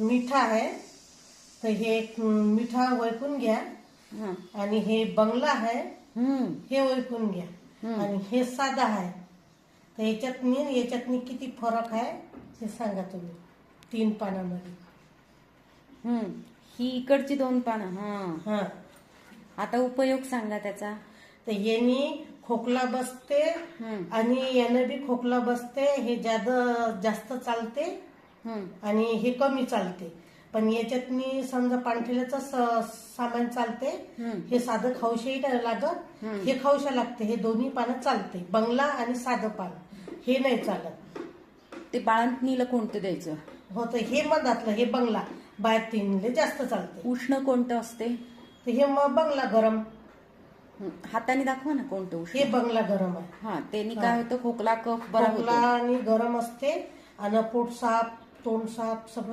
मिठा आहे. तर हे मिठा ओळखून घ्या. आणि हे बंगला आहे. हे ओळखून घ्या. आणि हे साधा आहे. तर याच्यातनी याच्यातनी किती फरक आहे हे सांगा तुम्ही. तीन पानामध्ये. हम्म. ही इकडची दोन पानं हा. हा. आता उपयोग सांगा त्याचा. तर यांनी खोकला बसते आणि यानं बी खोकला बसते. हे ज्यादा जास्त चालते. आणि हे कमी चालते. पण याच्यातनी समजा पाणठेल्याचं स- सामान चालते. हे साधं खाऊशाही लागत. हे खाऊशा लागते हे दोन्ही पानं चालते. बंगला आणि साधं पान हे नाही चालत. ते बाळंतणीला कोणतं द्यायचं? हो तर हे मधातलं हे बंगला. बाहेर तीनले जास्त चालते. उष्ण कोणतं असते? तर हे मग बंगला गरम. हाताने दाखवा ना कोणतं उष्ण. हे बंगला गरम आहे. हा त्यांनी काय होतं? खोकला कफ बरा खोकला होतो. आणि गरम असते. आणि पोट साफ तोंड साफ सगळं